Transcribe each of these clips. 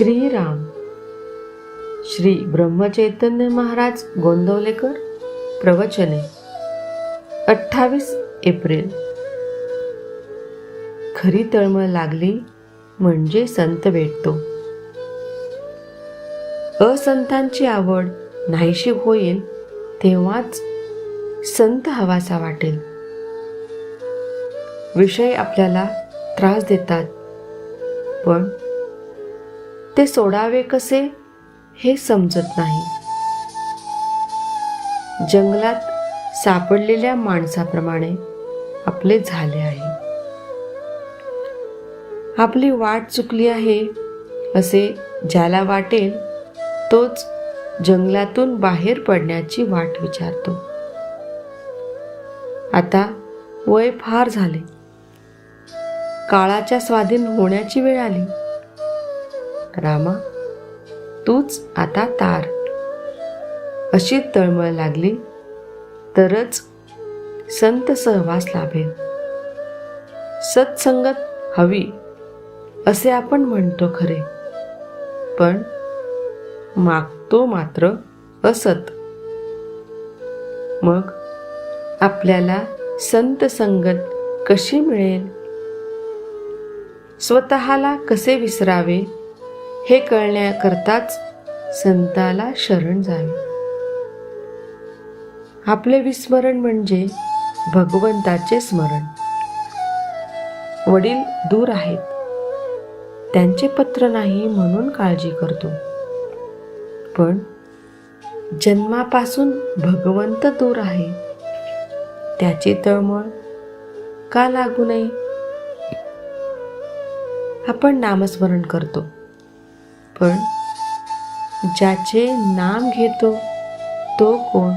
श्रीराम. श्री ब्रह्मचैतन्य महाराज गोंदवलेकर प्रवचने. अठ्ठावीस एप्रिल. खरी तळमळ लागली म्हणजे संत भेटतो. असंतांची आवड नाहीशी होईल तेव्हाच संत हवासा वाटेल. विषय आपल्याला त्रास देतात पण ते सोडावे कसे हे समजत नाही. जंगलात सापडलेल्या माणसाप्रमाणे आपले झाले आहे. आपली वाट चुकली आहे असे ज्याला वाटेल तोच जंगलातून बाहेर पडण्याची वाट विचारतो. आता वय फार झाले. काळाच्या स्वाधीन होण्याची वेळ आली. रामा तूच आता तार. अशी तळमळ लागली तरच संत सहवास लाभेल. सत्संगत हवी असे आपण म्हणतो खरे. पण मागतो मात्र असत. मग आपल्याला संत संगत कशी मिळेल? स्वतःला कसे विसरावे? हे कळण्याकरताच संताला शरण जावे आपले विस्मरण म्हणजे भगवंताचे स्मरण. वडील दूर आहेत. त्यांचे पत्र नाही म्हणून काळजी करतो. पण जन्मापासून भगवंत दूर आहे. त्याची तळमळ का लागू नये? आपण नामस्मरण करतो. पण ज्याचे नाम घेतो तो कोण?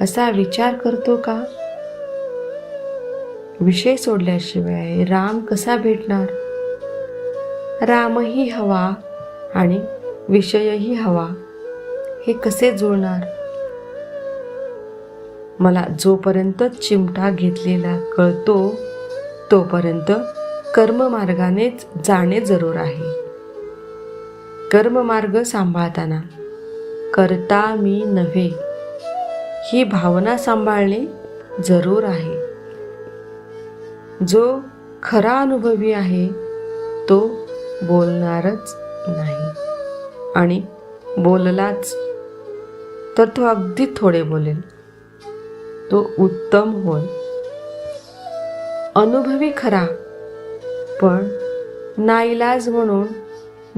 असा विचार करतो का? विषय सोडल्याशिवाय राम कसा भेटणार? रामही हवा आणि विषयही हवा हे कसे जुळणार? मला जोपर्यंत चिमटा घेतलेला कळतो तोपर्यंत कर्ममार्गानेच जाणे जरूर आहे. कर्ममार्ग सांभाळताना. करता मी नव्हे. ही भावना सांभाळणे जरूर आहे. जो खरा अनुभवी आहे तो बोलणारच नाही. आणि बोललाच तर तो अगदी थोडे बोलेल. तो उत्तम होय अनुभवी खरा पण नाईलाज म्हणून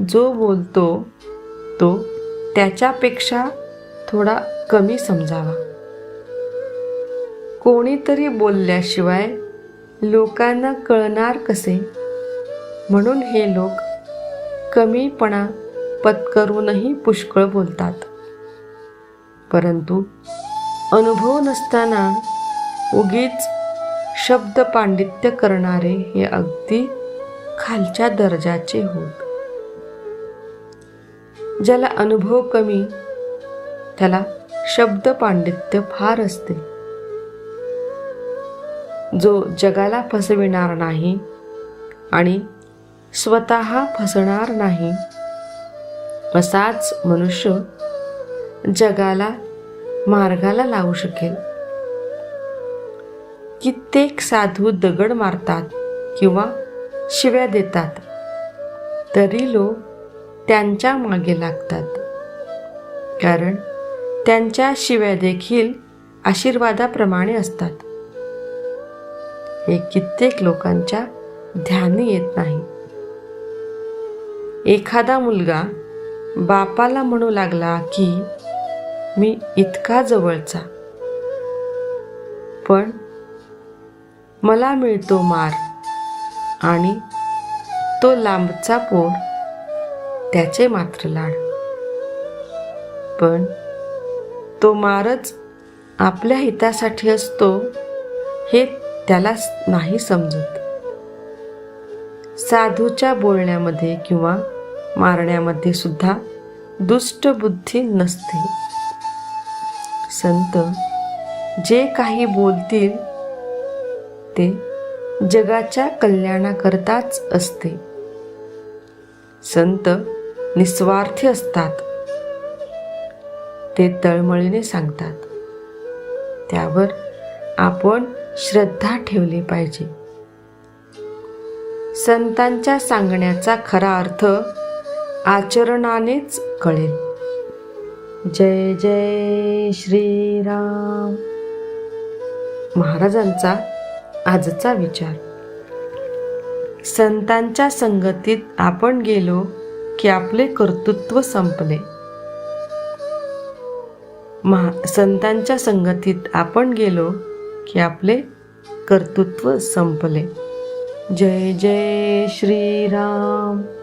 जो बोलतो तो त्याच्यापेक्षा थोडा कमी समजावा. कोणीतरी बोलल्याशिवाय लोकांना कळणार कसे? म्हणून हे लोक कमीपणा पत्करूनही पुष्कळ बोलतात. परंतु अनुभव नसताना उगीच शब्द पांडित्य करणारे हे अगदी खालच्या दर्जाचे होत. ज्याला अनुभव कमी त्याला शब्द पांडित्य फार असते. जो जगाला फसविणार नाही आणि स्वतः फसणार नाही असाच मनुष्य जगाला मार्गाला लावू शकेल. कित्येक साधू दगड मारतात किंवा शिव्या देतात तरी लोक त्यांच्या मागे लागतात. कारण त्यांच्या शिव्या देखील आशीर्वादाप्रमाणे असतात. हे कित्येक लोकांच्या ध्यानी येत नाही. एखादा मुलगा बापाला म्हणू लागला की मी इतका जवळचा. पण मला मिळतो मार आणि तो लांबचा पोर त्याचे मात्र लाड. पण तो मारच आपल्या हितासाठी असतो हे त्याला नाही समजत. साधूच्या बोलण्यामध्ये किंवा मारण्यामध्ये सुद्धा दुष्ट बुद्धी नसते. संत जे काही बोलतील ते जगाच्या कल्याणाकरताच असते. संत निस्वार्थी असतात. ते तळमळीने सांगतात. त्यावर आपण श्रद्धा ठेवली पाहिजे. संतांच्या सांगण्याचा खरा अर्थ आचरणानेच कळेल. जय जय श्रीराम. महाराजांचा आजचा विचार. संतांच्या संगतीत आपण गेलो की आपले कर्तृत्व संपले. महा संतांच्या संगतीत आपण गेलो की आपले कर्तृत्व संपले. जय जय श्रीराम.